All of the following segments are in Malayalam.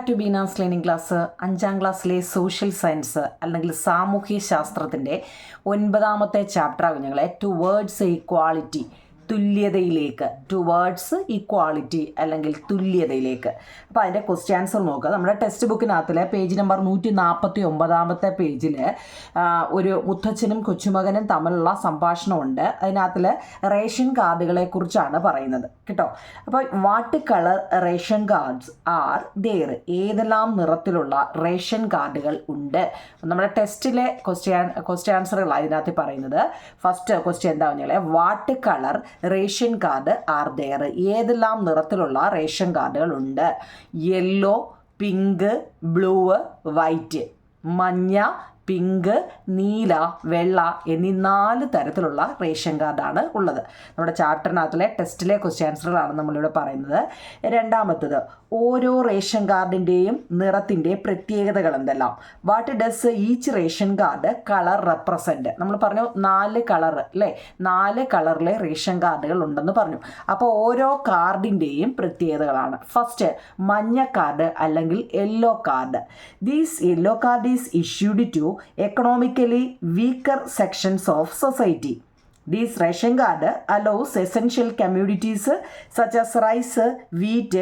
Back to Beena's learning class അഞ്ചാം ക്ലാസ്സിലെ സോഷ്യൽ സയൻസ് അല്ലെങ്കിൽ സാമൂഹ്യ ശാസ്ത്രത്തിന്റെ ഒൻപതാമത്തെ ചാപ്റ്ററാകും ഞങ്ങളെ. ടു വേർഡ്സ് ഈക്വാളിറ്റി തുല്യതയിലേക്ക് ടുവേർഡ്സ് ഈക്വാളിറ്റി അല്ലെങ്കിൽ തുല്യതയിലേക്ക്. അപ്പോൾ അതിന്റെ ക്വസ്റ്റ്യൻ ആൻസർ നോക്കുക. നമ്മുടെ ടെക്സ്റ്റ് ബുക്കിനകത്തിലെ പേജ് നമ്പർ നൂറ്റി നാൽപ്പത്തി ഒമ്പതാമത്തെ പേജിൽ ഒരു മുത്തച്ഛനും കൊച്ചുമകനും തമ്മിലുള്ള സംഭാഷണമുണ്ട്. അതിനകത്തിൽ റേഷൻ കാർഡുകളെ കുറിച്ചാണ് പറയുന്നത്. കേട്ടോ? അപ്പോൾ what colour ration cards are there ഏതെല്ലാം നിറത്തിലുള്ള റേഷൻ കാർഡുകൾ ഉണ്ട്? നമ്മുടെ ടെസ്റ്റിലെ ക്വസ്റ്റ്യൻ ക്വസ്റ്റ്യൻ ആൻസറുകൾ അതിനകത്ത് പറയുന്നത്. ഫസ്റ്റ് ക്വസ്റ്റ്യൻ എന്താ പറഞ്ഞാൽ what colour ration card are there ഏതെല്ലാം നിറത്തിലുള്ള റേഷൻ കാർഡുകൾ ഉണ്ട് യെല്ലോ പിങ്ക് ബ്ലൂ വൈറ്റ്. മഞ്ഞ പിങ്ക് നീല വെള്ള എന്നീ നാല് തരത്തിലുള്ള റേഷൻ കാർഡാണ് ഉള്ളത്. നമ്മുടെ ചാപ്റ്ററിനകത്തിലെ ടെസ്റ്റിലെ ക്വസ്റ്റ്യൻ ആൻസറുകളാണ് നമ്മളിവിടെ പറയുന്നത്. രണ്ടാമത്തത് ഓരോ റേഷൻ കാർഡിന്റെയും നിറത്തിന്റെ പ്രത്യേകതകൾ എന്തെല്ലാം? What does each ration card colour represent നമ്മൾ പറഞ്ഞു നാല് കളർ അല്ലേ? നാല് കളറിലെ റേഷൻ കാർഡുകൾ ഉണ്ടെന്ന് പറഞ്ഞു. അപ്പോൾ ഓരോ കാർഡിന്റെയും പ്രത്യേകതകളാണ്. ഫസ്റ്റ് മഞ്ഞ കാർഡ് അല്ലെങ്കിൽ yellow card these yellow card is issued to economically weaker sections of society These ration card allows essential commodities such as rice, wheat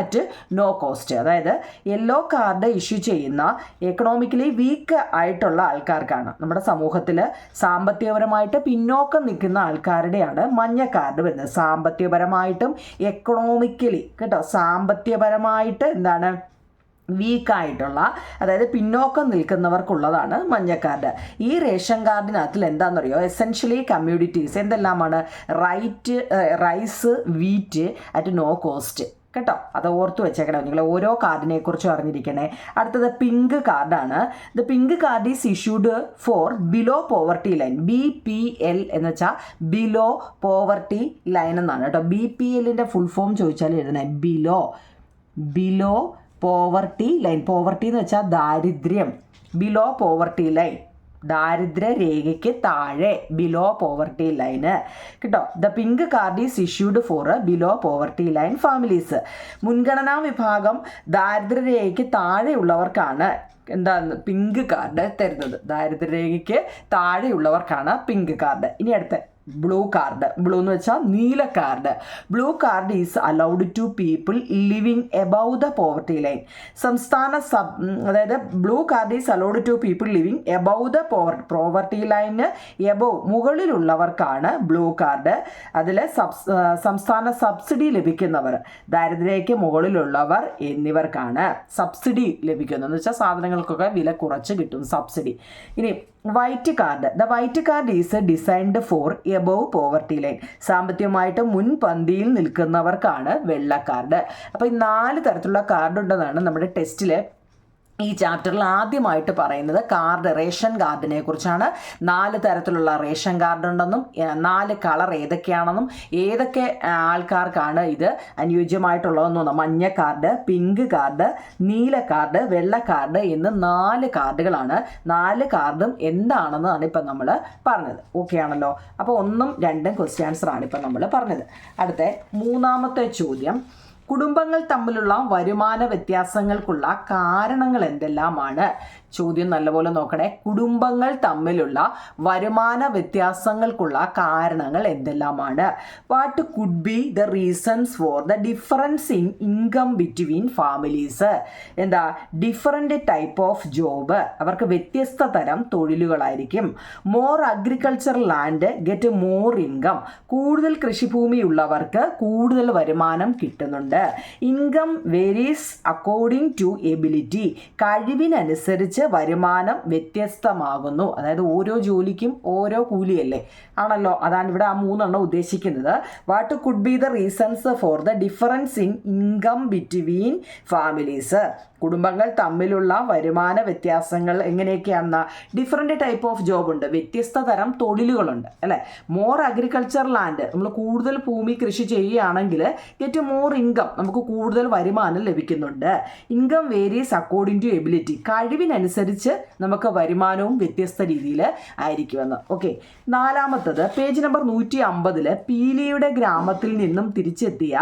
at no cost. അതായത് യെല്ലോ കാർഡ് ഇഷ്യൂ ചെയ്യുന്ന എക്കണോമിക്കലി വീക്ക് ആയിട്ടുള്ള ആൾക്കാർക്കാണ്. നമ്മുടെ സമൂഹത്തിൽ സാമ്പത്തികപരമായിട്ട് പിന്നോക്കം നിൽക്കുന്ന ആൾക്കാരുടെയാണ് മഞ്ഞ കാർഡ് വരുന്നത്. സാമ്പത്തികപരമായിട്ടും എക്കണോമിക്കലി കേട്ടോ സാമ്പത്തികപരമായിട്ട് എന്താണ് വീക്കായിട്ടുള്ള അതായത് പിന്നോക്കം നിൽക്കുന്നവർക്കുള്ളതാണ് മഞ്ഞ കാർഡ് ഈ റേഷൻ കാർഡിനകത്തിൽ എന്താണെന്നറിയോ എസെൻഷ്യലി കമ്മ്യൂണിറ്റീസ് എന്തെല്ലാമാണ്? Right rice wheat at no cost കേട്ടോ? അത് ഓർത്ത് വെച്ചേക്കണം. നിങ്ങൾ ഓരോ കാർഡിനെ കുറിച്ച് അറിഞ്ഞിരിക്കണേ. അടുത്തത് പിങ്ക് കാർഡാണ്. The pink card is issued for below poverty line. B P L എന്ന് വെച്ചാൽ ബിലോ പോവർട്ടി ലൈൻ എന്നാണ് കേട്ടോ. ബി പി എല്ലിന്റെ ഫുൾ ഫോം ചോദിച്ചാൽ എഴുതണേ. Below. Below poverty line poverty എന്ന് വെച്ചാൽ ദാരിദ്ര്യം. ബിലോ പോവർട്ടി ലൈൻ ദാരിദ്ര്യ രേഖയ്ക്ക് താഴെ. ബിലോ പോവർട്ടി ലൈന് കേട്ടോ? The pink card is issued for below poverty line families മുൻഗണനാ വിഭാഗം ദാരിദ്ര്യരേഖയ്ക്ക് താഴെയുള്ളവർക്കാണ് എന്താണ് പിങ്ക് കാർഡ് തരുന്നത്. ദാരിദ്ര്യരേഖയ്ക്ക് താഴെയുള്ളവർക്കാണ് പിങ്ക് കാർഡ് ഇനി അടുത്ത ബ്ലൂ കാർഡ് ബ്ലൂ എന്ന് വെച്ചാൽ നീല card blue card is allowed to people living above the poverty line സംസ്ഥാന സബ് അതായത് blue card is allowed to people living above the pover poverty line above മുകളിലുള്ളവർക്കാണ് ബ്ലൂ കാർഡ് അതിൽ സബ്സ് സംസ്ഥാന സബ്സിഡി ലഭിക്കുന്നവർ. ദാരിദ്ര്യയ്ക്ക് മുകളിലുള്ളവർ എന്നിവർക്കാണ് സബ്സിഡി ലഭിക്കുന്നത്. എന്ന് വെച്ചാൽ സാധനങ്ങൾക്കൊക്കെ വില കുറച്ച് കിട്ടും സബ്സിഡി ഇനി white card the white card is designed for above poverty line സാമ്പത്തികമായിട്ട് മുൻപന്തിയിൽ നിൽക്കുന്നവർക്കാണ് വെള്ള കാർഡ് അപ്പോൾ ഈ നാല് തരത്തിലുള്ള കാർഡ് ഉണ്ടെന്നാണ് നമ്മുടെ ടെസ്റ്റിൽ ഈ ചാപ്റ്ററിൽ ആദ്യമായിട്ട് പറയുന്നത് കാർഡ് റേഷൻ കാർഡിനെ കുറിച്ചാണ്. നാല് തരത്തിലുള്ള റേഷൻ കാർഡ് ഉണ്ടെന്നും നാല് കളർ ഏതൊക്കെയാണെന്നും ഏതൊക്കെ ആൾക്കാർക്കാണ് ഇത് അനുയോജ്യമായിട്ടുള്ളതെന്നും മഞ്ഞ കാർഡ് പിങ്ക് കാർഡ് നീല കാർഡ് വെള്ള കാർഡ് എന്ന് നാല് കാർഡുകളാണ്. നാല് കാർഡും എന്താണെന്നാണ് ഇപ്പം നമ്മൾ പറഞ്ഞത്. ഓക്കെ ആണല്ലോ? അപ്പോൾ ഒന്നും രണ്ടും ക്വസ്റ്റ്യൻ ആൻസർ ആണ് ഇപ്പം നമ്മൾ പറഞ്ഞത്. അടുത്ത മൂന്നാമത്തെ ചോദ്യം. കുടുംബങ്ങൾ തമ്മിലുള്ള വരുമാന വ്യത്യാസങ്ങൾക്കുള്ള കാരണങ്ങൾ എന്തെല്ലാമാണ്? ചോദ്യം നല്ലപോലെ നോക്കണേ. കുടുംബങ്ങൾ തമ്മിലുള്ള വരുമാന വ്യത്യാസങ്ങൾക്കുള്ള കാരണങ്ങൾ എന്തെല്ലാമാണ്? What could be the reasons for the difference in income between families എന്താ? ഡിഫറെന്റ് ടൈപ്പ് ഓഫ് ജോബ് അവർക്ക് വ്യത്യസ്ത തരം തൊഴിലുകളായിരിക്കും. More agricultural land get more income കൂടുതൽ കൃഷിഭൂമിയുള്ളവർക്ക് കൂടുതൽ വരുമാനം കിട്ടുന്നുണ്ട്. Income varies according to ability കഴിവിനനുസരിച്ച് വരുമാനം വ്യത്യസ്തമാകുന്നു. അതായത് ഓരോ ജോലിക്കും ഓരോ കൂലിയല്ലേ? ആണല്ലോ. അതാണ് ഇവിടെ ആ മൂന്നെണ്ണം ഉദ്ദേശിക്കുന്നത്. What could be the reasons for the difference in income between families കുടുംബങ്ങൾ തമ്മിലുള്ള വരുമാന വ്യത്യാസങ്ങൾ എങ്ങനെയൊക്കെയാണെന്ന ഡിഫറെന്റ് ടൈപ്പ് ഓഫ് ജോബ് ഉണ്ട്. വ്യത്യസ്ത തരം തൊഴിലുകളുണ്ട്. അല്ലേ? മോർ അഗ്രികൾച്ചർ ലാൻഡ് നമ്മൾ കൂടുതൽ ഭൂമി കൃഷി ചെയ്യുകയാണെങ്കിൽ ഗെറ്റ് മോർ ഇൻകം നമുക്ക് കൂടുതൽ വരുമാനം ലഭിക്കുന്നുണ്ട്. Income various according to ability കഴിവിനനുസരിച്ച് നമുക്ക് വരുമാനവും വ്യത്യസ്ത രീതിയിൽ ആയിരിക്കുമെന്ന്. ഓക്കെ നാലാമത്തത് പേജ് നമ്പർ നൂറ്റി അമ്പതിൽ പീലിയുടെ ഗ്രാമത്തിൽ നിന്നും തിരിച്ചെത്തിയ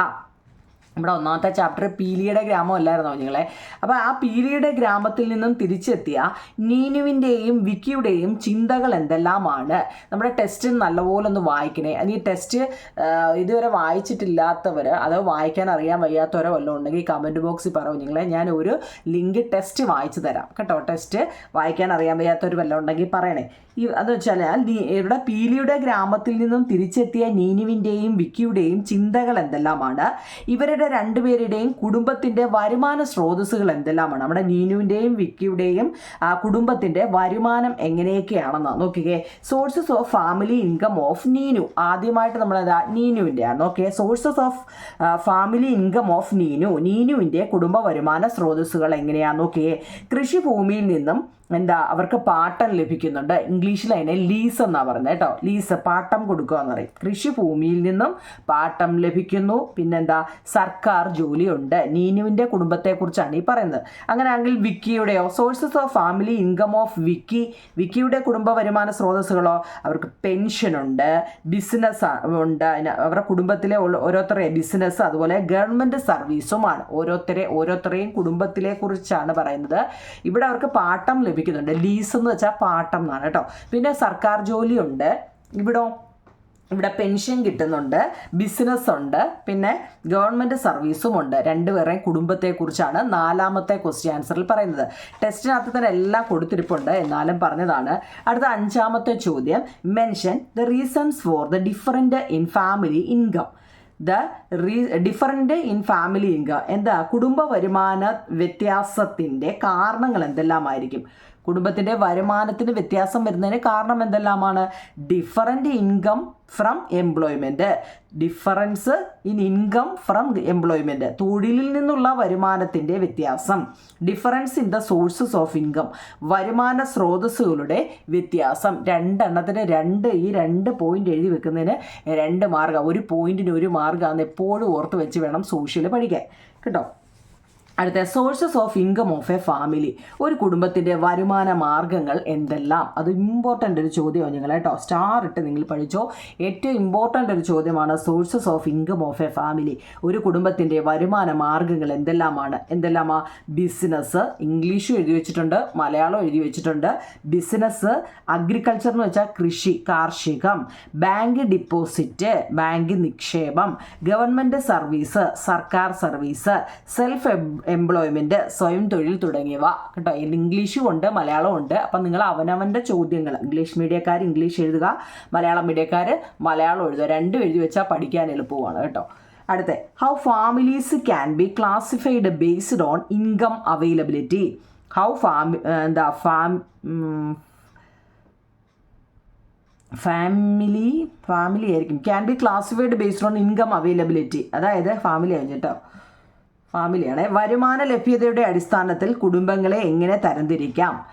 നമ്മുടെ ഒന്നാമത്തെ ചാപ്റ്റർ പീലിയുടെ ഗ്രാമം അല്ലായിരുന്നോ നിങ്ങളെ അപ്പോൾ ആ പീലിയുടെ ഗ്രാമത്തിൽ നിന്നും തിരിച്ചെത്തിയ നീനുവിന്റെയും വിക്കിയുടെയും ചിന്തകൾ എന്തെല്ലാമാണ്? നമ്മുടെ ടെസ്റ്റ് നല്ലപോലെ ഒന്ന് വായിക്കണേ. ഈ ടെസ്റ്റ് ഇതുവരെ വായിച്ചിട്ടില്ലാത്തവർ അത് വായിക്കാൻ അറിയാൻ വയ്യാത്തവരോ വല്ലതും ഉണ്ടെങ്കിൽ കമന്റ് ബോക്സിൽ പറയും നിങ്ങളെ ഞാൻ ഒരു ലിങ്ക് ടെസ്റ്റ് വായിച്ചു തരാം. കേട്ടോ ടെസ്റ്റ് വായിക്കാൻ അറിയാൻ വയ്യാത്തവർ വല്ലതും ഉണ്ടെങ്കിൽ പറയണേ. ഈ അത് വെച്ചാൽ ഇവിടെ പീലിയുടെ ഗ്രാമത്തിൽ നിന്നും തിരിച്ചെത്തിയ നീനുവിന്റെയും വിക്കിയുടെയും ചിന്തകൾ എന്തെല്ലാമാണ്? ഇവരുടെ രണ്ടുപേരുടെയും കുടുംബത്തിന്റെ വരുമാന സ്രോതസ്സുകൾ എന്തെല്ലാമാണ്? നമ്മുടെ നീനുവിന്റെയും വിക്കിയുടെയും കുടുംബത്തിന്റെ വരുമാനം എങ്ങനെയൊക്കെയാണെന്ന് നോക്കിക്കേ. Sources of family income of Neenu. ആദ്യമായിട്ട് നമ്മൾ എന്താ നീനുവിന്റെ ആണ് okay sources of family income of Neenu. നീനുവിന്റെ കുടുംബ വരുമാന സ്രോതസ്സുകൾ എങ്ങനെയാണെന്ന് നോക്കിയേ. കൃഷിഭൂമിയിൽ നിന്നും എന്താ അവർക്ക് പാട്ടം ലഭിക്കുന്നുണ്ട്. ഇംഗ്ലീഷിൽ അതിനെ ലീസ് എന്നാ പറയുന്നത് കേട്ടോ. ലീസ് പാട്ടം കൊടുക്കുക എന്ന് പറയും. കൃഷിഭൂമിയിൽ നിന്നും പാട്ടം ലഭിക്കുന്നു. പിന്നെന്താ സർക്കാർ ജോലിയുണ്ട്. നീനുവിന്റെ കുടുംബത്തെക്കുറിച്ചാണ് ഈ പറയുന്നത്. അങ്ങനെയാണെങ്കിൽ വിക്കിയുടെയോ sources of family income of Vicky വിക്കിയുടെ കുടുംബ വരുമാന സ്രോതസ്സുകളോ അവർക്ക് പെൻഷനുണ്ട് ബിസിനസ് ഉണ്ട്. അവരുടെ കുടുംബത്തിലെ ഓരോ- ഓരോരുത്തരെ ബിസിനസ് അതുപോലെ ഗവൺമെന്റ് സർവീസുമാണ് ഓരോരുത്തരെ ഓരോരുത്തരെയും കുടുംബത്തിലെ കുറിച്ചാണ് പറയുന്നത്. ഇവിടെ അവർക്ക് പാട്ടം ലഭിക്കുന്നുണ്ട് ലീസ് എന്ന് വെച്ചാൽ പാട്ടം എന്നാണ് കേട്ടോ. പിന്നെ സർക്കാർ ജോലിയുണ്ട്. ഇവിടോ ഇവിടെ പെൻഷൻ കിട്ടുന്നുണ്ട്. ബിസിനസ് ഉണ്ട്. പിന്നെ ഗവൺമെന്റ് സർവീസും ഉണ്ട്. രണ്ടുപേരെയും കുടുംബത്തെക്കുറിച്ചാണ് നാലാമത്തെ ക്വസ്റ്റ്യൻ ആൻസറിൽ പറയുന്നത്. ടെസ്റ്റിനകത്ത് തന്നെ എല്ലാം കൊടുത്തിരിപ്പുണ്ട് എന്നാലും പറഞ്ഞതാണ്. അടുത്ത അഞ്ചാമത്തെ ചോദ്യം. Mention the reasons for the different in family income the re different in family income. എന്താ? കുടുംബ വരുമാന വ്യത്യാസത്തിന്റെ കാരണങ്ങൾ എന്തെല്ലാമായിരിക്കും? കുടുംബത്തിന്റെ വരുമാനത്തിന് വ്യത്യാസം വരുന്നതിന് കാരണം എന്തെല്ലാമാണ്? Different income from employment difference in income from employment തൊഴിലിൽ നിന്നുള്ള വരുമാനത്തിന്റെ വ്യത്യാസം. Difference in the sources of income വരുമാന സ്രോതസ്സുകളുടെ വ്യത്യാസം. രണ്ടെണ്ണത്തിന് രണ്ട് ഈ രണ്ട് പോയിന്റ് എഴുതി വെക്കുന്നതിന് രണ്ട് മാർഗം. ഒരു പോയിന്റിന് ഒരു മാർഗമാണെന്ന് എപ്പോഴും ഓർത്ത് വെച്ച് വേണം സോഷ്യൽ പഠിക്കാൻ. കേട്ടോ? അടുത്ത sources of income of a family ഒരു കുടുംബത്തിന്റെ വരുമാന മാർഗങ്ങൾ എന്തെല്ലാം? അത് ഇമ്പോർട്ടന്റ് ഒരു ചോദ്യമാണ് നിങ്ങൾ കേട്ടോ സ്റ്റാർ ഇട്ട് നിങ്ങൾ പഠിച്ചോ. ഏറ്റവും ഇമ്പോർട്ടന്റ് ഒരു ചോദ്യമാണ് sources of income of a family ഒരു കുടുംബത്തിന്റെ വരുമാന മാർഗങ്ങൾ എന്തെല്ലാമാണ്? എന്തെല്ലാമാ? ബിസിനസ് ഇംഗ്ലീഷും എഴുതി വെച്ചിട്ടുണ്ട്. മലയാളം എഴുതി വെച്ചിട്ടുണ്ട്. ബിസിനസ് അഗ്രികൾച്ചർ എന്ന് വെച്ചാൽ കൃഷി കാർഷികം. ബാങ്ക് ഡിപ്പോസിറ്റ് ബാങ്ക് നിക്ഷേപം. ഗവൺമെന്റ് സർവീസ് സർക്കാർ സർവീസ് സെൽഫ് എംപ്ലോയ്മെന്റ് സ്വയം തൊഴിൽ തുടങ്ങിയവ. കേട്ടോ ഇംഗ്ലീഷും ഉണ്ട് മലയാളവും ഉണ്ട്. അപ്പം നിങ്ങൾ അവനവന്റെ ചോദ്യങ്ങൾ ഇംഗ്ലീഷ് മീഡിയക്കാർ ഇംഗ്ലീഷ് എഴുതുക മലയാളം മീഡിയക്കാർ മലയാളം എഴുതുക രണ്ടും എഴുതി വെച്ചാൽ പഠിക്കാൻ എളുപ്പമാണ് കേട്ടോ. അടുത്ത how families can be classified based on income availability how fami എന്താ ഫാം ഫാമിലി ഫാമിലി ആയിരിക്കും. Can be classified based on income availability അതായത് ഫാമിലി കഴിഞ്ഞിട്ടോ ഫാമിലിയാണ്. വരുമാന ലഭ്യതയുടെ അടിസ്ഥാനത്തിൽ കുടുംബങ്ങളെ എങ്ങനെ തരംതിരിക്കാം?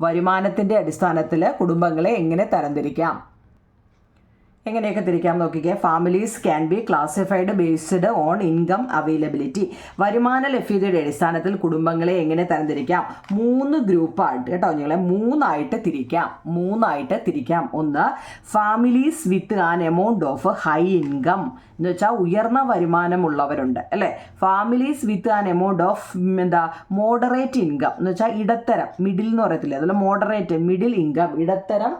വരുമാനത്തിന്റെ അടിസ്ഥാനത്തിൽ കുടുംബങ്ങളെ എങ്ങനെ തരംതിരിക്കാം? എങ്ങനെയൊക്കെ തിരിക്കാം നോക്കിക്കേ? Families can be classified based on income availability വരുമാന ലഭ്യതയുടെ അടിസ്ഥാനത്തിൽ കുടുംബങ്ങളെ എങ്ങനെ തരംതിരിക്കാം? മൂന്ന് ഗ്രൂപ്പായിട്ട് കേട്ടോ നിങ്ങളെ മൂന്നായിട്ട് തിരിക്കാം. മൂന്നായിട്ട് തിരിക്കാം. ഒന്ന് families with an amount of high income എന്ന് വെച്ചാൽ ഉയർന്ന വരുമാനമുള്ളവരുണ്ട് അല്ലേ? Families with an amount of എന്താ മോഡറേറ്റ് ഇൻകം എന്ന് വെച്ചാൽ ഇടത്തരം മിഡിൽ എന്ന് പറയത്തില്ല? അതുപോലെ മോഡറേറ്റ് മിഡിൽ ഇൻകം ഇടത്തരം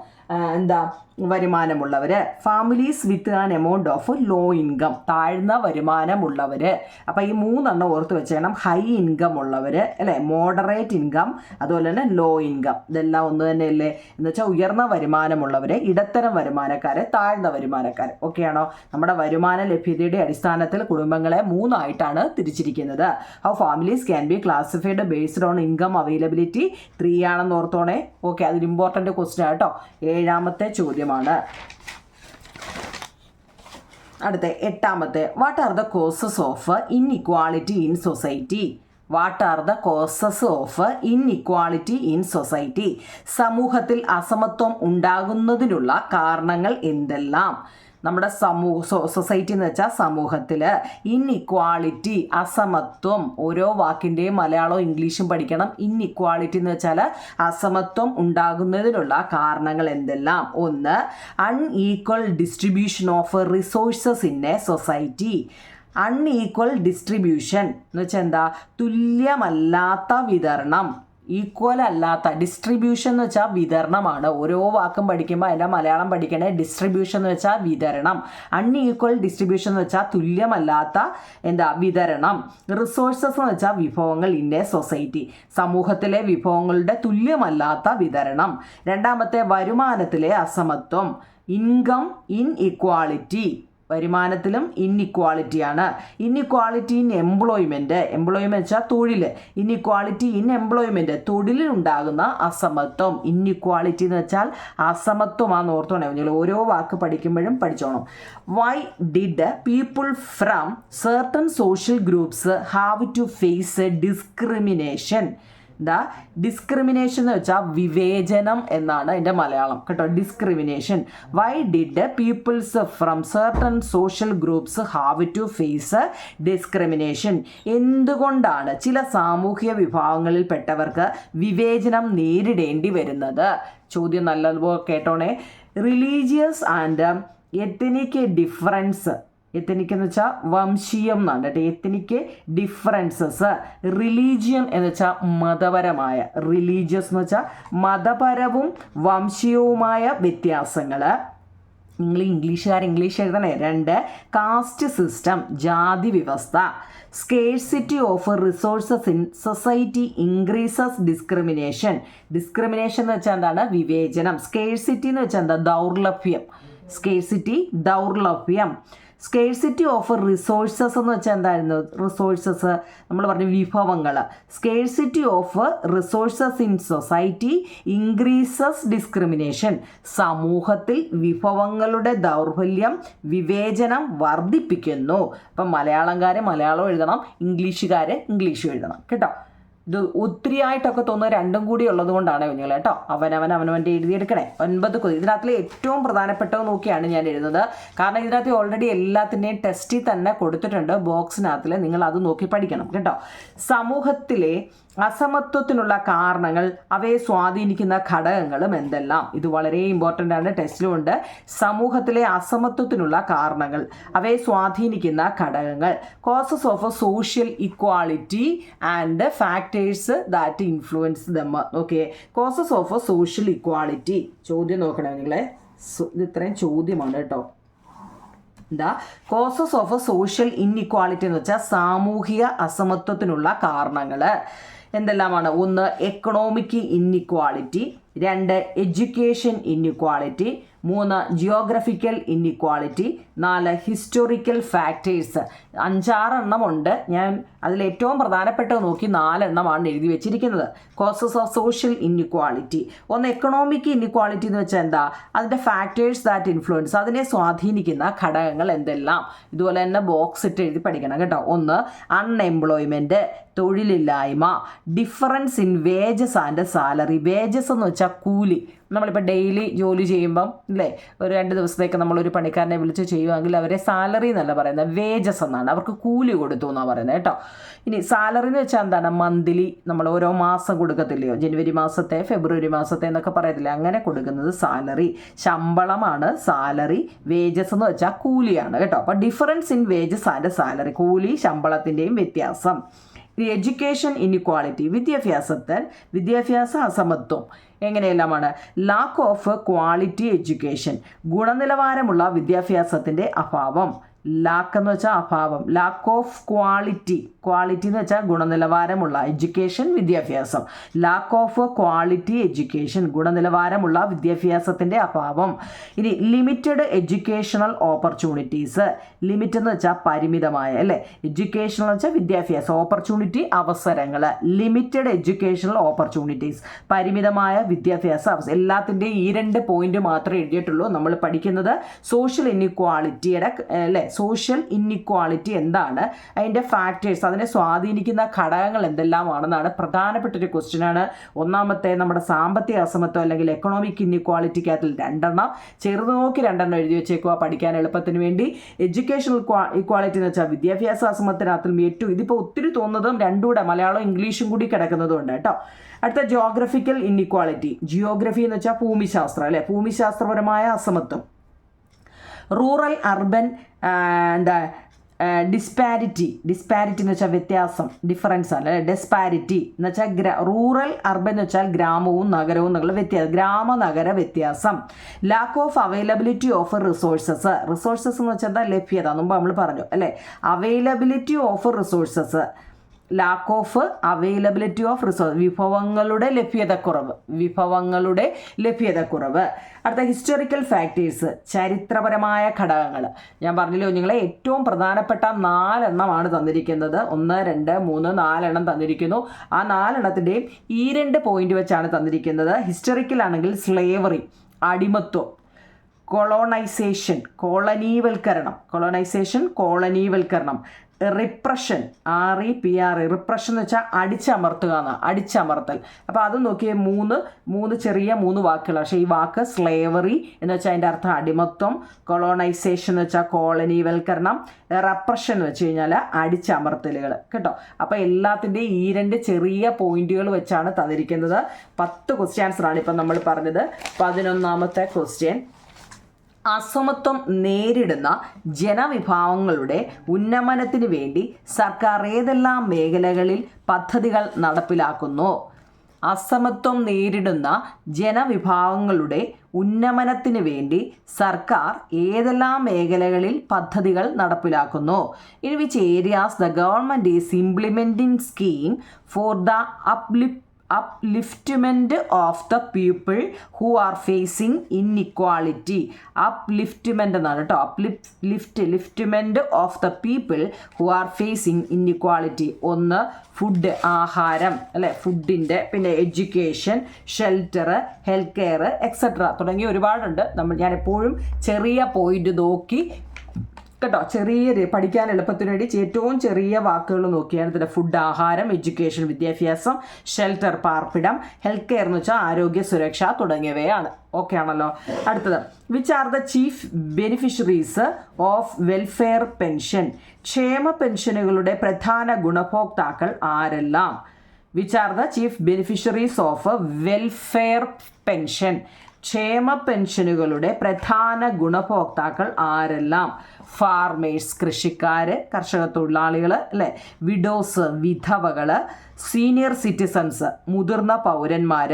എന്താ വരുമാനമുള്ളവർ families with an amount of low income താഴ്ന്ന വരുമാനമുള്ളവർ അപ്പോൾ ഈ മൂന്നെണ്ണം ഓർത്ത് വെച്ചേണം ഹൈ ഇൻകം ഉള്ളവർ അല്ലേ? മോഡറേറ്റ് ഇൻകം അതുപോലെ തന്നെ ലോ ഇൻകം ഇതെല്ലാം ഒന്ന് തന്നെയല്ലേ? എന്ന് വെച്ചാൽ ഉയർന്ന വരുമാനമുള്ളവർ ഇടത്തരം വരുമാനക്കാർ താഴ്ന്ന വരുമാനക്കാർ ഓക്കെയാണോ നമ്മുടെ വരുമാന ലഭ്യതയുടെ അടിസ്ഥാനത്തിൽ കുടുംബങ്ങളെ മൂന്നായിട്ടാണ് തിരിച്ചിരിക്കുന്നത്. How families can be classified based on income availability three ആണെന്ന് ഓർത്തോണേ. ഓക്കെ അതിൽ ഇമ്പോർട്ടന്റ് ക്വസ്റ്റ്യൻ ആട്ടോ ഏഴാമത്തെ ചോദ്യമാണ്. അടുത്ത എട്ടാമത്തെ what are the causes of inequality in society what are the causes of inequality in society സമൂഹത്തിൽ അസമത്വം ഉണ്ടാകുന്നതിനുള്ള കാരണങ്ങൾ എന്തെല്ലാം? നമ്മുടെ സമൂഹ സൊസൈറ്റി എന്ന് വെച്ചാൽ സമൂഹത്തിൽ ഇൻഇക്വാളിറ്റി അസമത്വം ഓരോ വാക്കിന്റെയും മലയാളവും ഇംഗ്ലീഷും പഠിക്കണം. ഇൻഇക്വാളിറ്റി എന്ന് വെച്ചാൽ അസമത്വം ഉണ്ടാകുന്നതിനുള്ള കാരണങ്ങൾ എന്തെല്ലാം? ഒന്ന് unequal distribution of resources in a society unequal distribution എന്ന് വെച്ചാൽ എന്താ? തുല്യമല്ലാത്ത വിതരണം. ഈക്വൽ അല്ലാത്ത ഡിസ്ട്രിബ്യൂഷൻ എന്ന് വെച്ചാൽ വിതരണമാണ്. ഓരോ വാക്കും പഠിക്കുമ്പോൾ അതിന്റെ മലയാളം പഠിക്കണേ ഡിസ്ട്രിബ്യൂഷൻ എന്ന് വെച്ചാൽ വിതരണം. അൺഈക്വൽ ഡിസ്ട്രിബ്യൂഷൻ എന്ന് വെച്ചാൽ തുല്യമല്ലാത്ത എന്താ വിതരണം. റിസോഴ്സസ് എന്ന് വെച്ചാൽ വിഭവങ്ങൾ ഇൻ എ സൊസൈറ്റി സമൂഹത്തിലെ വിഭവങ്ങളുടെ തുല്യമല്ലാത്ത വിതരണം. രണ്ടാമത്തെ വരുമാനത്തിലെ അസമത്വം. ഇൻകം ഇൻ ഇക്വാളിറ്റി വരുമാനത്തിലും ഇൻഇക്വാളിറ്റിയാണ് ഇൻഇക്വാളിറ്റി ഇൻ എംപ്ലോയ്മെന്റ് എംപ്ലോയ്മെന്റ് വെച്ചാൽ തൊഴിൽ ഇൻഇക്വാളിറ്റി ഇൻ എംപ്ലോയ്മെന്റ് തൊഴിലിലുണ്ടാകുന്ന അസമത്വം. ഇൻഇക്വാളിറ്റി എന്ന് വെച്ചാൽ അസമത്വമാണെന്ന് ഓർത്തോണേ. നിങ്ങൾ ഓരോ വാക്ക് പഠിക്കുമ്പോഴും പഠിച്ചോണം. Why did people from certain social groups have to face discrimination എന്താ ഡിസ്ക്രിമിനേഷൻ എന്ന് വെച്ചാൽ വിവേചനം എന്നാണ് എന്റെ മലയാളം. കേട്ടോ discrimination why did peoples from certain social groups have to face discrimination എന്തുകൊണ്ടാണ് ചില സാമൂഹിക വിഭാഗങ്ങളിൽപ്പെട്ടവർക്ക് വിവേചനം നേരിടേണ്ടി വരുന്നത്? ചോദ്യം നല്ലതുപോലെ കേട്ടോണേ. Religious and ethnic difference ethnic എന്ന് വെച്ചാൽ വംശീയം എന്നാണ്. കേട്ടോ എത്തനിക്ക് ഡിഫറൻസസ് റിലീജിയൻ എന്ന് വെച്ചാൽ മതപരമായ റിലീജിയസ് എന്ന് വെച്ചാൽ മതപരവും വംശീയവുമായ വ്യത്യാസങ്ങൾ. നിങ്ങൾ ഇംഗ്ലീഷുകാർ ഇംഗ്ലീഷ് എഴുതണേ. രണ്ട് കാസ്റ്റ് സിസ്റ്റം ജാതി വ്യവസ്ഥ. Scarcity of resources in society increases discrimination discrimination എന്ന് വെച്ചാൽ എന്താണ്? വിവേചനം. സ്കേഴ്സിറ്റി എന്ന് വെച്ചാൽ എന്താ? ദൗർലഭ്യം. സ്കേഴ്സിറ്റി ദൗർലഭ്യം. സ്കേഴ്സിറ്റി ഓഫ് റിസോഴ്സസ് എന്ന് വെച്ചാൽ എന്തായിരുന്നു? റിസോഴ്സസ് നമ്മൾ പറഞ്ഞു വിഭവങ്ങൾ scarcity of resources in society increases discrimination. സമൂഹത്തിൽ വിഭവങ്ങളുടെ ദൗർബല്യം വിവേചനം വർദ്ധിപ്പിക്കുന്നു. അപ്പം മലയാളംകാരെ മലയാളം എഴുതണം ഇംഗ്ലീഷുകാരെ ഇംഗ്ലീഷ് എഴുതണം. കേട്ടോ? ഇത് ഒത്തിരിയായിട്ടൊക്കെ തോന്നുന്നത് രണ്ടും കൂടി ഉള്ളത് കൊണ്ടാണ് കുഞ്ഞുങ്ങൾ കേട്ടോ. അവനവൻ അവനവന്റെ എഴുതിയെടുക്കണേ. ഒൻപത് കൊതി. ഇതിനകത്തിലെ ഏറ്റവും പ്രധാനപ്പെട്ടത് നോക്കിയാണ് ഞാൻ എഴുതുന്നത്. കാരണം ഇതിനകത്ത് ഓൾറെഡി എല്ലാത്തിന്റെയും ടെസ്റ്റിൽ തന്നെ കൊടുത്തിട്ടുണ്ട്. ബോക്സിനകത്തിൽ നിങ്ങൾ അത് നോക്കി പഠിക്കണം കേട്ടോ. സമൂഹത്തിലെ അസമത്വത്തിനുള്ള കാരണങ്ങൾ അവയെ സ്വാധീനിക്കുന്ന ഘടകങ്ങളും എന്തെല്ലാം? ഇത് വളരെ ഇമ്പോർട്ടന്റ് ആണ്. ടെസ്റ്റിലുമുണ്ട് സമൂഹത്തിലെ അസമത്വത്തിനുള്ള കാരണങ്ങൾ അവയെ സ്വാധീനിക്കുന്ന ഘടകങ്ങൾ. Causes of social equality and factors that influence them okay causes of social equality ചോദ്യം നോക്കണേ നിങ്ങളെ. ഇത് ഇത്രയും ചോദ്യമാണ് കേട്ടോ. എന്താ? കോസസ് ഓഫ് സോഷ്യൽ ഇൻഇക്വാളിറ്റി എന്ന് വെച്ചാൽ സാമൂഹിക അസമത്വത്തിനുള്ള കാരണങ്ങൾ എന്തെല്ലാമാണ്? ഒന്ന് എക്കണോമിക് ഇൻഇക്വാളിറ്റി രണ്ട് എഡ്യൂക്കേഷൻ ഇൻഇക്വാളിറ്റി മൂന്ന് ജിയോഗ്രഫിക്കൽ ഇൻഇക്വാളിറ്റി നാല് ഹിസ്റ്റോറിക്കൽ ഫാക്ടേഴ്സ് അഞ്ചാറെണ്ണമുണ്ട്. ഞാൻ അതിൽ ഏറ്റവും പ്രധാനപ്പെട്ടത് നോക്കി നാലെണ്ണമാണ് എഴുതി വെച്ചിരിക്കുന്നത്. കോസസ് ഓഫ് സോഷ്യൽ ഇൻഇക്വാളിറ്റി ഒന്ന് എക്കണോമിക് ഇൻഇക്വാളിറ്റി എന്ന് വെച്ചാൽ എന്താ? അതിന്റെ ഫാക്ടേഴ്സ് ദാറ്റ് ഇൻഫ്ലുവൻസ് അതിനെ സ്വാധീനിക്കുന്ന ഘടകങ്ങൾ എന്തെല്ലാം? ഇതുപോലെ തന്നെ ബോക്സ് ഇട്ട് എഴുതി പഠിക്കണം കേട്ടോ. ഒന്ന് അൺഎംപ്ലോയ്മെന്റ് തൊഴിലില്ലായ്മ. Difference in wages and salary wages എന്ന് വെച്ചാൽ കൂലി. നമ്മളിപ്പോൾ ഡെയിലി ജോലി ചെയ്യുമ്പം അല്ലേ ഒരു രണ്ട് ദിവസത്തേക്ക് നമ്മളൊരു പണിക്കാരനെ വിളിച്ച് ചെയ്യുമെങ്കിൽ അവരെ സാലറി എന്നല്ല പറയുന്നത് വേജസ് എന്നാണ്. അവർക്ക് കൂലി കൊടുത്തു എന്നാണ് പറയുന്നത് കേട്ടോ. ഇനി സാലറി എന്ന് വെച്ചാൽ എന്താണ്? മന്ത്ലി നമ്മൾ ഓരോ മാസം കൊടുക്കത്തില്ലയോ? ജനുവരി മാസത്തെ ഫെബ്രുവരി മാസത്തെ എന്നൊക്കെ പറയത്തില്ല? അങ്ങനെ കൊടുക്കുന്നത് സാലറി ശമ്പളമാണ് സാലറി വേജസ് എന്ന് വെച്ചാൽ കൂലിയാണ് കേട്ടോ. അപ്പോൾ difference in wages and salary കൂലി ശമ്പളത്തിന്റെയും വ്യത്യാസം. ഈ എഡ്യൂക്കേഷൻ ഇൻഇക്വാളിറ്റി വിദ്യാഭ്യാസത്തിൽ വിദ്യാഭ്യാസ അസമത്വം. എങ്ങനെയെല്ലാമാണ്? ലാക്ക് ഓഫ് ക്വാളിറ്റി എഡ്യൂക്കേഷൻ ഗുണനിലവാരമുള്ള വിദ്യാഭ്യാസത്തിന്റെ അഭാവം. ലാക്ക് എന്ന് വെച്ചാൽ അഭാവം. Lakh of quality. ക്വാളിറ്റി എന്ന് വെച്ചാൽ ഗുണനിലവാരമുള്ള എഡ്യൂക്കേഷൻ വിദ്യാഭ്യാസം. ലാക്ക് ഓഫ് ക്വാളിറ്റി എഡ്യൂക്കേഷൻ ഗുണനിലവാരമുള്ള വിദ്യാഭ്യാസത്തിന്റെ അഭാവം. ഇനി ലിമിറ്റഡ് എഡ്യൂക്കേഷണൽ ഓപ്പർച്യൂണിറ്റീസ്. ലിമിറ്റ് എന്ന് വെച്ചാൽ പരിമിതമായ അല്ലേ? എഡ്യൂക്കേഷൻ എന്ന് വെച്ചാൽ വിദ്യാഭ്യാസം ഓപ്പർച്യൂണിറ്റി അവസരങ്ങൾ. Limited educational opportunities. പരിമിതമായ വിദ്യാഭ്യാസ അവസരം എല്ലാത്തിന്റെയും ഈ രണ്ട് പോയിന്റ് മാത്രമേ എഴുതിയിട്ടുള്ളൂ. നമ്മൾ പഠിക്കുന്നത് സോഷ്യൽ ഇൻഇക്വാളിറ്റിയുടെ അല്ലേ? സോഷ്യൽ ഇന്നിക്വാളിറ്റി എന്താണ്? അതിന്റെ ഫാക്ടേഴ്സ് അതിനെ സ്വാധീനിക്കുന്ന ഘടകങ്ങൾ എന്തെല്ലാമാണെന്നാണ് പ്രധാനപ്പെട്ട ഒരു ക്വസ്റ്റ്യൻ ആണ്. ഒന്നാമത്തെ നമ്മുടെ സാമ്പത്തിക അസമത്വം അല്ലെങ്കിൽ എക്കണോമിക് ഇന്നിക്വാളിറ്റിക്കകത്തിൽ രണ്ടെണ്ണം. ചെറുത് നോക്കി രണ്ടെണ്ണം എഴുതി വെച്ചേക്കുക പഠിക്കാൻ എളുപ്പത്തിന് വേണ്ടി. എഡ്യൂക്കേഷണൽ ഇക്വാളിറ്റി എന്ന് വെച്ചാൽ വിദ്യാഭ്യാസ അസമത്തിനകത്തിൽ ഏറ്റവും ഇതിപ്പോൾ ഒത്തിരി തോന്നുന്നതും രണ്ടുകൂടെ മലയാളം ഇംഗ്ലീഷും കൂടി കിടക്കുന്നതുകൊണ്ട് കേട്ടോ. അടുത്ത ജോഗ്രഫിക്കൽ ഇന്നിക്വാളിറ്റി ജിയോഗ്രഫി എന്ന് വെച്ചാൽ ഭൂമിശാസ്ത്രം അല്ലേ? ഭൂമിശാസ്ത്രപരമായ അസമത്വം. റൂറൽ അർബൻ എന്താ ഡിസ്പാരിറ്റി ഡിസ്പാരിറ്റി എന്ന് വെച്ചാൽ വ്യത്യാസം ഡിഫറൻസ് അല്ല? ഡിസ്പാരിറ്റി എന്ന് വെച്ചാൽ ഗ്ര റൂറൽ അർബൻ എന്ന് വെച്ചാൽ ഗ്രാമവും നഗരവും എന്നുള്ള വ്യത്യാസം ഗ്രാമ നഗര വ്യത്യാസം. Lack of availability of resources resources എന്ന് വെച്ചാൽ ലഭ്യത. മുമ്പ് നമ്മൾ പറഞ്ഞു അല്ലേ? Availability of resources lack of availability of resource വിഭവങ്ങളുടെ ലഭ്യതക്കുറവ് വിഭവങ്ങളുടെ ലഭ്യതക്കുറവ്. അടുത്ത ഹിസ്റ്റോറിക്കൽ ഫാക്ടേഴ്സ് ചരിത്രപരമായ ഘടകങ്ങൾ. ഞാൻ പറഞ്ഞല്ലോ നിങ്ങളെ ഏറ്റവും പ്രധാനപ്പെട്ട നാലെണ്ണമാണ് തന്നിരിക്കുന്നത്. ഒന്ന് രണ്ട് മൂന്ന് നാലെണ്ണം തന്നിരിക്കുന്നു. ആ നാലെണ്ണത്തിന്റെയും ഈ രണ്ട് പോയിന്റ് വെച്ചാണ് തന്നിരിക്കുന്നത്. ഹിസ്റ്റോറിക്കൽ ആണെങ്കിൽ സ്ലേവറി അടിമത്വം കൊളോണൈസേഷൻ കോളനീവൽക്കരണം colonisation കോളനീവൽക്കരണം repression R E P R E repression എന്ന് വെച്ചാൽ അടിച്ചമർത്തുക എന്ന് അടിച്ചമർത്തൽ. അപ്പോൾ അത് നോക്കിയ മൂന്ന് മൂന്ന് ചെറിയ മൂന്ന് വാക്കുകൾ പക്ഷേ ഈ വാക്ക് സ്ലേവറി എന്ന് വെച്ചാൽ അതിന്റെ അർത്ഥം അടിമത്വം കൊളോണൈസേഷൻ എന്ന് വെച്ചാൽ കോളനിവൽക്കരണം റെപ്രഷൻ എന്ന് വെച്ച് കഴിഞ്ഞാൽ അടിച്ചമർത്തലുകൾ. കേട്ടോ? അപ്പോൾ എല്ലാത്തിന്റെയും ഈ രണ്ട് ചെറിയ പോയിന്റുകൾ വെച്ചാണ് തന്നിരിക്കുന്നത്. പത്ത് ക്വസ്റ്റ്യാൻസറാണ് ഇപ്പം നമ്മൾ പറഞ്ഞത്. പതിനൊന്നാമത്തെ ക്വസ്റ്റ്യൻ അസമത്വം നേരിടുന്ന ജനവിഭാഗങ്ങളുടെ ഉന്നമനത്തിന് വേണ്ടി സർക്കാർ ഏതെല്ലാം മേഖലകളിൽ പദ്ധതികൾ നടപ്പിലാക്കുന്നു? അസമത്വം നേരിടുന്ന ജനവിഭാഗങ്ങളുടെ ഉന്നമനത്തിന് വേണ്ടി സർക്കാർ ഏതെല്ലാം മേഖലകളിൽ പദ്ധതികൾ നടപ്പിലാക്കുന്നു? In which areas the government is implementing scheme for the uplift upliftment of the people who are facing inequality upliftment എന്നാണ് കേട്ടോ. Uplift lift liftment of the people who are facing inequality ഒന്ന് ഫുഡ് ആഹാരം അല്ലെ? ഫുഡിന്റെ പിന്നെ education shelter health care etcetera തുടങ്ങി ഒരുപാടുണ്ട്. നമ്മൾ ഞാൻ എപ്പോഴും ചെറിയ പോയിന്റ് നോക്കി കേട്ടോ ചെറിയ പഠിക്കാൻ എളുപ്പത്തിന് വേണ്ടി ഏറ്റവും ചെറിയ വാക്കുകൾ നോക്കിയാണ്. ഇതിന്റെ ഫുഡ് ആഹാരം എഡ്യൂക്കേഷൻ വിദ്യാഭ്യാസം ഷെൽട്ടർ പാർപ്പിടം ഹെൽത്ത് കെയർ എന്ന് വെച്ചാൽ ആരോഗ്യ സുരക്ഷ തുടങ്ങിയവയാണ്. ഓക്കെ ആണല്ലോ. അടുത്തത് which are the chief beneficiaries of welfare pension ക്ഷേമ പെൻഷനുകളുടെ പ്രധാന ഗുണഭോക്താക്കൾ ആരെല്ലാം? Which are the chief beneficiaries of welfare pension ക്ഷേമ പെൻഷനുകളുടെ പ്രധാന ഗുണഭോക്താക്കൾ ആരെല്ലാം? ഫാർമേഴ്സ് കൃഷിക്കാർ കർഷക തൊഴിലാളികൾ അല്ലേ? വിഡോസ് വിധവകൾ സീനിയർ സിറ്റിസൺസ് മുതിർന്ന പൗരന്മാർ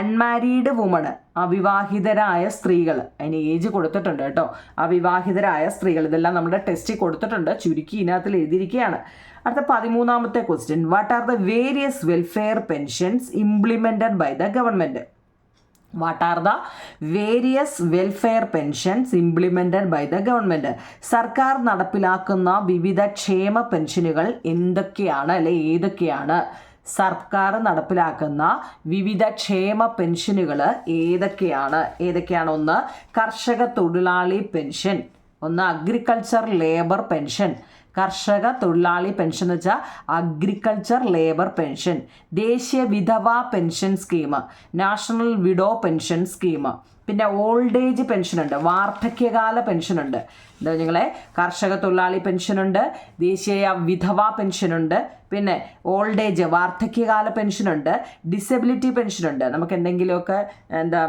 അൺമാരീഡ് വുമണ് അവിവാഹിതരായ സ്ത്രീകൾ അതിന് ഏജ് കൊടുത്തിട്ടുണ്ട് കേട്ടോ. അവിവാഹിതരായ സ്ത്രീകൾ ഇതെല്ലാം നമ്മുടെ ടെസ്റ്റിൽ കൊടുത്തിട്ടുണ്ട്. ചുരുക്കി ഇതിനകത്തിൽ എഴുതിയിരിക്കുകയാണ്. അടുത്ത പതിമൂന്നാമത്തെ question what are the various welfare pensions implemented by the government what are the various welfare pensions implemented by the government സർക്കാർ നടപ്പിലാക്കുന്ന വിവിധ ക്ഷേമ പെൻഷനുകൾ എന്തൊക്കെയാണ് അല്ലെ? ഏതൊക്കെയാണ്? സർക്കാർ നടപ്പിലാക്കുന്ന വിവിധ ക്ഷേമ പെൻഷനുകൾ ഏതൊക്കെയാണ്? ഏതൊക്കെയാണ് ഒന്ന്? കർഷക തൊഴിലാളി പെൻഷൻ ഒന്ന് അഗ്രികൾച്ചർ ലേബർ പെൻഷൻ കർഷക തൊഴിലാളി പെൻഷൻ എന്ന് വെച്ചാൽ അഗ്രികൾച്ചർ ലേബർ പെൻഷൻ ദേശീയ വിധവ pension scheme national widow pension scheme പിന്നെ ഓൾഡ് ഏജ് പെൻഷനുണ്ട് വാർദ്ധക്യകാല പെൻഷനുണ്ട് എന്താ നിങ്ങളെ? കർഷക തൊഴിലാളി പെൻഷനുണ്ട് ദേശീയ വിധവ പെൻഷനുണ്ട് പിന്നെ ഓൾഡ് ഏജ് വാർദ്ധക്യകാല പെൻഷനുണ്ട് ഡിസബിലിറ്റി പെൻഷനുണ്ട് നമുക്ക് എന്തെങ്കിലുമൊക്കെ എന്താ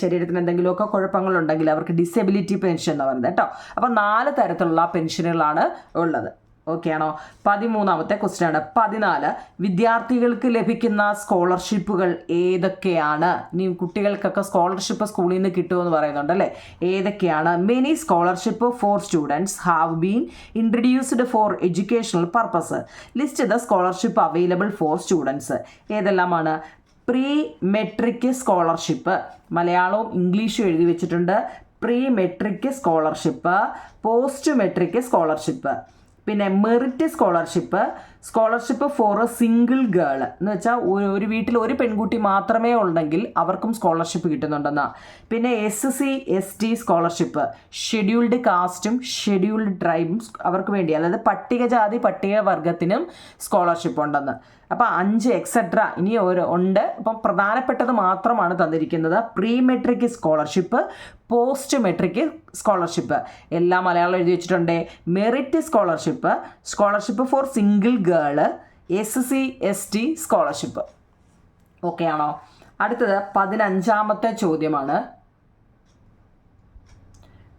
ശരീരത്തിന് എന്തെങ്കിലുമൊക്കെ കുഴപ്പങ്ങളുണ്ടെങ്കിൽ അവർക്ക് ഡിസബിലിറ്റി പെൻഷൻ എന്ന് പറയുന്നത് കേട്ടോ. അപ്പോൾ നാല് തരത്തിലുള്ള പെൻഷനുകളാണ് ഉള്ളത്. ഓക്കെ ആണോ പതിമൂന്നാമത്തെ ക്വസ്റ്റ്യൻ ആണ് പതിനാല് വിദ്യാർത്ഥികൾക്ക് ലഭിക്കുന്ന സ്കോളർഷിപ്പുകൾ ഏതൊക്കെയാണ്? ഇനി കുട്ടികൾക്കൊക്കെ സ്കോളർഷിപ്പ് സ്കൂളിൽ നിന്ന് കിട്ടുമെന്ന് പറയുന്നുണ്ട് അല്ലേ? ഏതൊക്കെയാണ്? Many scholarship for students have been introduced for educational purpose list the scholarship available for students ഏതെല്ലാമാണ്? Pre matric scholarship മലയാളവും ഇംഗ്ലീഷും എഴുതി വെച്ചിട്ടുണ്ട്. Pre matric scholarship post matric scholarship പിന്നെ merit scholarship. Scholarship for a single girl. എന്ന് വെച്ചാൽ ഒരു വീട്ടിൽ ഒരു പെൺകുട്ടി മാത്രമേ ഉണ്ടെങ്കിൽ അവർക്കും സ്കോളർഷിപ്പ് കിട്ടുന്നുണ്ടെന്ന്. പിന്നെ S C S T scholarship. Scheduled കാസ്റ്റും scheduled ട്രൈബും അവർക്ക് വേണ്ടി. അതായത് പട്ടികജാതി പട്ടികവർഗത്തിനും സ്കോളർഷിപ്പ് ഉണ്ടെന്ന്. അപ്പോൾ അഞ്ച് എക്സെട്ര ഇനി ഒരു ഉണ്ട്. അപ്പം പ്രധാനപ്പെട്ടത് മാത്രമാണ് തന്നിരിക്കുന്നത് pre matric scholarship post matric scholarship എല്ലാം മലയാളം എഴുതി വെച്ചിട്ടുണ്ട്. Merit scholarship scholarship for single girl S C S T scholarship okay ആണോ? അടുത്തത് പതിനഞ്ചാമത്തെ ചോദ്യമാണ്.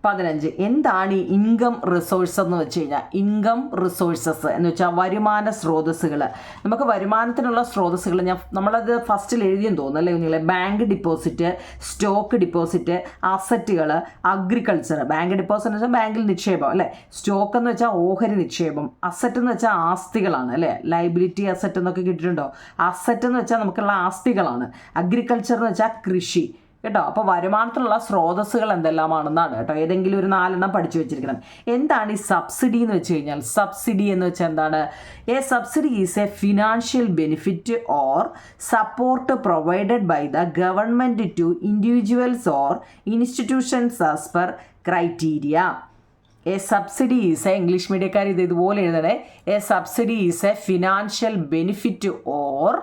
പതിനഞ്ച്. എന്താണ് ഈ ഇൻകം റിസോഴ്സ് എന്ന് വെച്ച് കഴിഞ്ഞാൽ ഇൻകം റിസോഴ്സസ് എന്ന് വെച്ചാൽ വരുമാന സ്രോതസ്സുകൾ നമുക്ക് വരുമാനത്തിനുള്ള സ്രോതസ്സുകൾ ഞാൻ നമ്മളത് ഫസ്റ്റിൽ എഴുതിയെന്ന് തോന്നുന്നു അല്ലേ കുഞ്ഞുങ്ങളെ? ബാങ്ക് ഡിപ്പോസിറ്റ് സ്റ്റോക്ക് ഡിപ്പോസിറ്റ് അസറ്റുകൾ അഗ്രികൾച്ചർ ബാങ്ക് ഡിപ്പോസിറ്റ് എന്ന് വെച്ചാൽ ബാങ്കിൽ നിക്ഷേപം അല്ലേ? സ്റ്റോക്ക് എന്ന് വെച്ചാൽ ഓഹരി നിക്ഷേപം. അസറ്റ് എന്ന് വെച്ചാൽ ആസ്തികളാണ് അല്ലേ? ലൈബിലിറ്റി അസറ്റ് എന്നൊക്കെ കിട്ടിയിട്ടുണ്ടോ അസറ്റ് എന്ന് വെച്ചാൽ നമുക്കുള്ള ആസ്തികളാണ്. അഗ്രികൾച്ചർ എന്ന് വെച്ചാൽ കൃഷി. കേട്ടോ? അപ്പോൾ വരുമാനത്തിലുള്ള സ്രോതസ്സുകൾ എന്തെല്ലാമാണെന്നാണ് കേട്ടോ? ഏതെങ്കിലും ഒരു നാലെണ്ണം പഠിച്ചു വെച്ചിരിക്കണം. എന്താണ് ഈ സബ്സിഡി എന്ന് വെച്ച് കഴിഞ്ഞാൽ? സബ്സിഡി എന്ന് വെച്ചാൽ എന്താണ്? A subsidy is a financial benefit or support provided by the government to individuals or institutions as per criteria a subsidy is a English മീഡിയക്കാർ ഇത് ഇതുപോലെ എഴുതണേ. A subsidy is a financial benefit or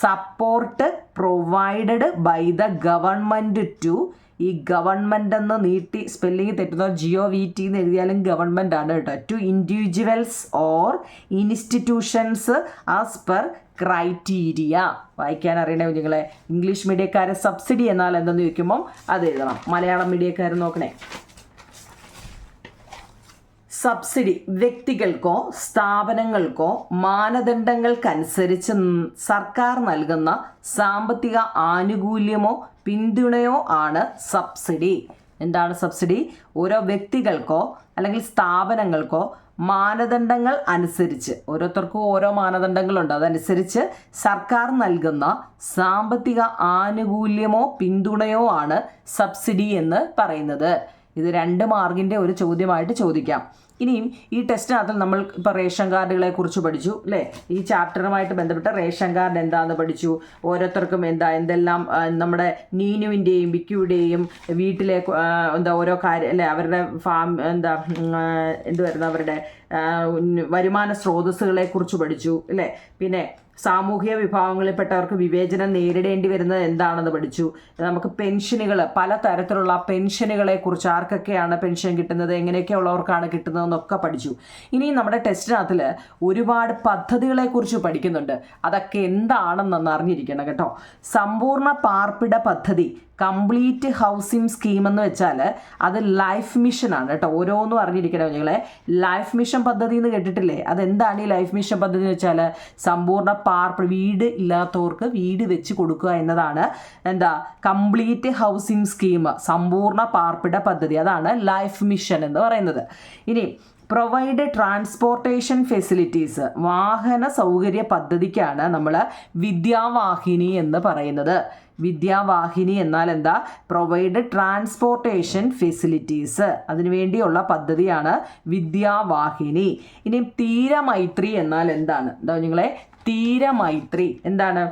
support provided by the government to ഈ ഗവൺമെന്റ് എന്ന് നീട്ടി സ്പെല്ലിംഗ് തെറ്റുന്ന ജിയോ വി ടി എന്ന് എഴുതിയാലും ഗവൺമെന്റ് ആണ് കേട്ടോ. To individuals or institutions as per criteria വായിക്കാൻ അറിയണേ കുഞ്ഞുങ്ങളെ. ഇംഗ്ലീഷ് മീഡിയക്കാരെ സബ്സിഡി എന്നാൽ എന്തെന്ന് ചോദിക്കുമ്പം അത് എഴുതണം. മലയാളം മീഡിയക്കാരെ നോക്കണേ. സബ്സിഡി വ്യക്തികൾക്കോ സ്ഥാപനങ്ങൾക്കോ മാനദണ്ഡങ്ങൾക്കനുസരിച്ച് സർക്കാർ നൽകുന്ന സാമ്പത്തിക ആനുകൂല്യമോ പിന്തുണയോ ആണ് സബ്സിഡി. എന്താണ് സബ്സിഡി? ഓരോ വ്യക്തികൾക്കോ അല്ലെങ്കിൽ സ്ഥാപനങ്ങൾക്കോ മാനദണ്ഡങ്ങൾ അനുസരിച്ച് ഓരോരുത്തർക്കും ഓരോ മാനദണ്ഡങ്ങളുണ്ട്. അതനുസരിച്ച് സർക്കാർ നൽകുന്ന സാമ്പത്തിക ആനുകൂല്യമോ പിന്തുണയോ ആണ് സബ്സിഡി എന്ന് പറയുന്നത്. ഇത് രണ്ട് മാർക്കിന്റെ ഒരു ചോദ്യമായിട്ട് ചോദിക്കാം. ഇനിയും ഈ ടെസ്റ്റിനകത്ത് നമ്മൾ ഇപ്പോൾ റേഷൻ കാർഡുകളെ കുറിച്ച് പഠിച്ചു അല്ലേ? ഈ ചാപ്റ്ററുമായിട്ട് ബന്ധപ്പെട്ട റേഷൻ കാർഡ് എന്താണെന്ന് പഠിച്ചു ഓരോരുത്തർക്കും എന്താ എന്തെല്ലാം നമ്മുടെ നീനുവിന്റെയും വിക്കിയുടെയും വീട്ടിലെ എന്താ ഓരോ കാര്യം അല്ലേ? അവരുടെ ഫാം എന്താ ഉം, വരുന്ന അവരുടെ വരുമാന സ്രോതസ്സുകളെ കുറിച്ച് പഠിച്ചു അല്ലേ? പിന്നെ സാമൂഹിക വിഭാഗങ്ങളിൽപ്പെട്ടവർക്ക് വിവേചനം നേരിടേണ്ടി വരുന്നത് എന്താണെന്ന് പഠിച്ചു. നമുക്ക് പെൻഷനുകൾ പല തരത്തിലുള്ള പെൻഷനുകളെ കുറിച്ച് ആർക്കൊക്കെയാണ് പെൻഷൻ കിട്ടുന്നത് എങ്ങനെയൊക്കെ ഉള്ളവർക്കാണ് കിട്ടുന്നതെന്നൊക്കെ പഠിച്ചു. ഇനി നമ്മുടെ ടെസ്റ്റിനകത്തിൽ ഒരുപാട് പദ്ധതികളെ കുറിച്ച് പഠിക്കുന്നുണ്ട്. അതൊക്കെ എന്താണെന്നൊന്ന് അറിഞ്ഞിരിക്കണം കേട്ടോ. സമ്പൂർണ പാർപ്പിട പദ്ധതി കംപ്ലീറ്റ് ഹൗസിംഗ് സ്കീം എന്ന് വെച്ചാൽ അത് ലൈഫ് മിഷനാണ് കേട്ടോ. ഓരോന്നും അറിഞ്ഞിരിക്കണം നിങ്ങളെ ലൈഫ് മിഷൻ പദ്ധതി എന്ന് കേട്ടിട്ടില്ലേ? അതെന്താണ് ഈ ലൈഫ് മിഷൻ പദ്ധതി എന്ന് വെച്ചാൽ സമ്പൂർണ പാർപ്പ് വീട് ഇല്ലാത്തവർക്ക് വീട് വെച്ച് കൊടുക്കുക എന്നതാണ്. എന്താ? കംപ്ലീറ്റ് ഹൗസിംഗ് സ്കീം സമ്പൂർണ പാർപ്പിട പദ്ധതി. അതാണ് ലൈഫ് മിഷൻ എന്ന് പറയുന്നത്. ഇനി പ്രൊവൈഡ് ട്രാൻസ്പോർട്ടേഷൻ ഫെസിലിറ്റീസ് വാഹന സൗകര്യ പദ്ധതിക്കാണ് നമ്മൾ വിദ്യാവാഹിനി എന്ന് പറയുന്നത്. വിദ്യാവാഹിനി എന്നാൽ എന്താ? പ്രൊവൈഡ് ട്രാൻസ്പോർട്ടേഷൻ ഫെസിലിറ്റീസ് അതിനുവേണ്ടിയുള്ള പദ്ധതിയാണ് വിദ്യാവാഹിനി. ഇനി തീരമൈത്രി എന്നാൽ എന്താണ്? എന്താ നിങ്ങളെ? തീരമൈത്രി. എന്താണ്?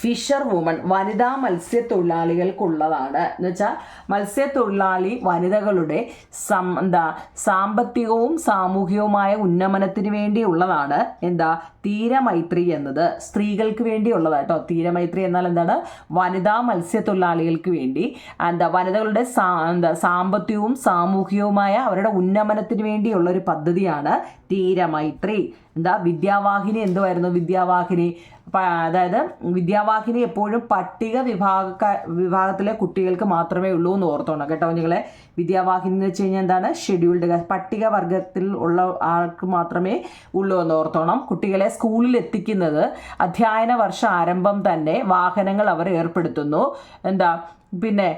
ഫിഷർ വുമൺ വനിതാ മത്സ്യത്തൊഴിലാളികൾക്കുള്ളതാണ്. എന്ന് വെച്ചാൽ മത്സ്യത്തൊഴിലാളി വനിതകളുടെ സം എന്താ സാമ്പത്തികവും സാമൂഹികവുമായ ഉന്നമനത്തിന് വേണ്ടിയുള്ളതാണ്. എന്താ തീരമൈത്രി എന്നത്. സ്ത്രീകൾക്ക് വേണ്ടിയുള്ളതാണ് കേട്ടോ. തീരമൈത്രി എന്നാൽ എന്താണ്? വനിതാ മത്സ്യത്തൊഴിലാളികൾക്ക് വേണ്ടി. എന്താ വനിതകളുടെ സാ എന്താ സാമ്പത്തികവും സാമൂഹികവുമായ അവരുടെ ഉന്നമനത്തിന് വേണ്ടിയുള്ള ഒരു പദ്ധതിയാണ് തീരമൈത്രി. എന്താ വിദ്യാവാഹിനി എന്തുമായിരുന്നു വിദ്യാവാഹിനി അതായത് വിദ്യാവാഹിനി എപ്പോഴും പട്ടിക വിഭാഗ വിഭാഗത്തിലെ കുട്ടികൾക്ക് മാത്രമേ ഉള്ളൂ എന്ന് ഓർത്തോണം കേട്ടോ നിങ്ങളെ വിദ്യാവാഹിനി എന്ന് വെച്ച് കഴിഞ്ഞാൽ എന്താണ്? ഷെഡ്യൂൾഡ് പട്ടിക വർഗത്തിൽ ഉള്ള ആൾക്ക് മാത്രമേ ഉള്ളൂ എന്ന് ഓർത്തോണം. കുട്ടികളെ സ്കൂളിൽ എത്തിക്കുന്നത് അധ്യയന വർഷ ആരംഭം തന്നെ വാഹനങ്ങൾ അവർ ഏർപ്പെടുത്തുന്നു. എന്താ? പിന്നെ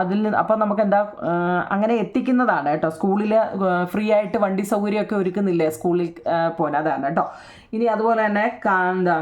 അതിൽ നിന്ന് അപ്പം നമുക്ക് എന്താ അങ്ങനെ എത്തിക്കുന്നതാണ് കേട്ടോ. സ്കൂളിൽ ഫ്രീ ആയിട്ട് വണ്ടി സൗകര്യമൊക്കെ ഒരുക്കുന്നില്ലേ സ്കൂളിൽ പോകാൻ? അതാണ് കേട്ടോ. ഇനി അതുപോലെ തന്നെ എന്താ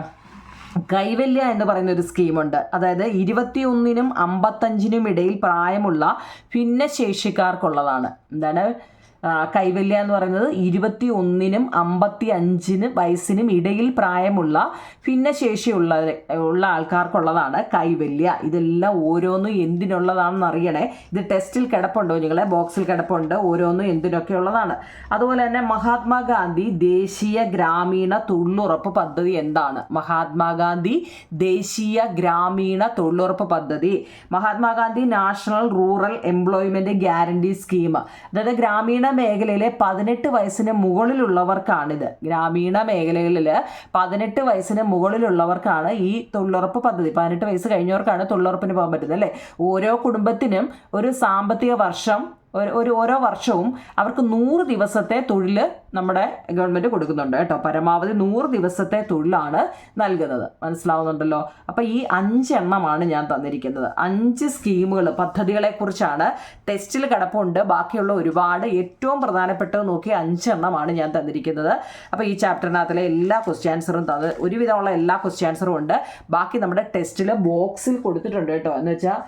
കൈവല്യ എന്ന് പറയുന്ന ഒരു സ്കീമുണ്ട്. അതായത് ഇരുപത്തിയൊന്നിനും അമ്പത്തഞ്ചിനും ഇടയിൽ പ്രായമുള്ള ഭിന്നശേഷിക്കാർക്കുള്ളതാണ്. എന്താണ്? കൈവല്യ എന്ന് പറയുന്നത് ഇരുപത്തി ഒന്നിനും അമ്പത്തി അഞ്ചിന് വയസ്സിനും ഇടയിൽ പ്രായമുള്ള ഭിന്നശേഷിയുള്ള ഉള്ള ആൾക്കാർക്കുള്ളതാണ് കൈവല്യ. ഇതെല്ലാം ഓരോന്നും എന്തിനുള്ളതാണെന്ന് അറിയണേ. ഇത് ടെസ്റ്റിൽ കിടപ്പുണ്ടോ നിങ്ങളെ ബോക്സിൽ കിടപ്പുണ്ട് ഓരോന്നും എന്തിനൊക്കെ ഉള്ളതാണ്. അതുപോലെ തന്നെ മഹാത്മാഗാന്ധി ദേശീയ ഗ്രാമീണ തൊഴിലുറപ്പ് പദ്ധതി എന്താണ്? മഹാത്മാഗാന്ധി ദേശീയ ഗ്രാമീണ തൊഴിലുറപ്പ് പദ്ധതി. Mahatma Gandhi national rural employment guarantee scheme. അതായത് ഗ്രാമീണ മേഖലയിലെ പതിനെട്ട് വയസ്സിന് മുകളിലുള്ളവർക്കാണിത്. ഗ്രാമീണ മേഖലകളിൽ പതിനെട്ട് വയസ്സിന് മുകളിലുള്ളവർക്കാണ് ഈ തൊഴിലുറപ്പ് പദ്ധതി. പതിനെട്ട് വയസ്സ് കഴിഞ്ഞവർക്കാണ് തൊഴിലുറപ്പിന് പോകാൻ പറ്റുന്നത് അല്ലേ? ഓരോ കുടുംബത്തിനും ഒരു സാമ്പത്തിക വർഷം ഒരു ഓരോ വർഷവും അവർക്ക് നൂറ് ദിവസത്തെ തൊഴിൽ നമ്മുടെ ഗവൺമെന്റ് കൊടുക്കുന്നുണ്ട് കേട്ടോ. പരമാവധി നൂറ് ദിവസത്തെ തൊഴിലാണ് നൽകുന്നത്. മനസ്സിലാവുന്നുണ്ടല്ലോ? അപ്പോൾ ഈ അഞ്ചെണ്ണമാണ് ഞാൻ തന്നിരിക്കുന്നത്. അഞ്ച് സ്കീമുകൾ പദ്ധതികളെക്കുറിച്ചാണ് ടെസ്റ്റിൽ കിടപ്പുണ്ട്. ബാക്കിയുള്ള ഒരുപാട് ഏറ്റവും പ്രധാനപ്പെട്ടത് നോക്കി അഞ്ചെണ്ണമാണ് ഞാൻ തന്നിരിക്കുന്നത്. അപ്പോൾ ഈ ചാപ്റ്ററിനകത്തിലെ എല്ലാ ക്വസ്റ്റ്യൻ ആൻസറും തന്നത് ഒരുവിധമുള്ള എല്ലാ ക്വസ്റ്റ്യൻ ആൻസറും ഉണ്ട്. ബാക്കി നമ്മുടെ ടെസ്റ്റിൽ ബോക്സിൽ കൊടുത്തിട്ടുണ്ട് കേട്ടോ. എന്ന് വെച്ചാൽ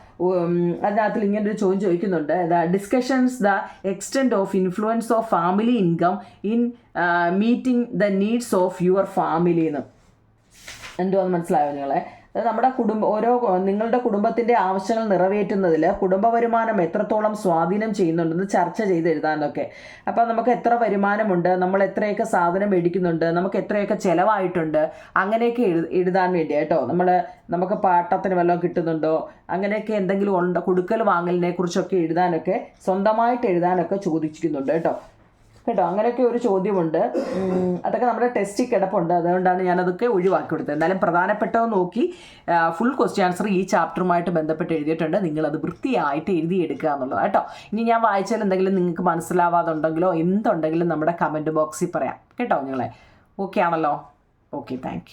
അതിനകത്തിൽ ഇങ്ങനെ ഒരു ചോദ്യം ചോദിക്കുന്നുണ്ട്. Discussions the extent of influence of family income in meeting the needs of your family എന്ന് എന്തോ അത് മനസ്സിലായോ നിങ്ങളെ? നമ്മുടെ കുടുംബ ഓരോ നിങ്ങളുടെ കുടുംബത്തിന്റെ ആവശ്യങ്ങൾ നിറവേറ്റുന്നതിൽ കുടുംബ വരുമാനം എത്രത്തോളം സ്വാധീനം ചെയ്യുന്നുണ്ടെന്ന് ചർച്ച ചെയ്ത് എഴുതാനൊക്കെ അപ്പോൾ നമുക്ക് എത്ര വരുമാനമുണ്ട് നമ്മൾ എത്രയൊക്കെ സാധനം മേടിക്കുന്നുണ്ട് നമുക്ക് എത്രയൊക്കെ ചിലവായിട്ടുണ്ട് അങ്ങനെയൊക്കെ എഴു എഴുതാൻ വേണ്ടി കേട്ടോ. നമ്മൾ നമുക്ക് പാട്ടത്തിന് വല്ലതും കിട്ടുന്നുണ്ടോ അങ്ങനെയൊക്കെ എന്തെങ്കിലും ഉണ്ടോ കൊടുക്കൽ വാങ്ങലിനെ കുറിച്ചൊക്കെ എഴുതാനൊക്കെ സ്വന്തമായിട്ട് എഴുതാനൊക്കെ ചോദിച്ചിരിക്കുന്നുണ്ട് കേട്ടോ. കേട്ടോ അങ്ങനെയൊക്കെ ഒരു ചോദ്യമുണ്ട്. അതൊക്കെ നമ്മുടെ ടെസ്റ്റിൽ കിടപ്പുണ്ട്. അതുകൊണ്ടാണ് ഞാനതൊക്കെ ഒഴിവാക്കി കൊടുത്തത്. എന്നാലും പ്രധാനപ്പെട്ടത് നോക്കി ഫുൾ ക്വസ്റ്റ്യൻ ആൻസർ ഈ ചാപ്റ്ററുമായിട്ട് ബന്ധപ്പെട്ട് എഴുതിയിട്ടുണ്ട്. നിങ്ങളത് വൃത്തിയായിട്ട് എഴുതിയെടുക്കുക എന്നുള്ളത് കേട്ടോ. ഇനി ഞാൻ വായിച്ചാൽ എന്തെങ്കിലും നിങ്ങൾക്ക് മനസ്സിലാവാതുണ്ടെങ്കിലോ എന്തുണ്ടെങ്കിലും നമ്മുടെ കമന്റ് ബോക്സിൽ പറയാം. കേട്ടോ നിങ്ങളെ? ഓക്കെ ആണല്ലോ? Okay thank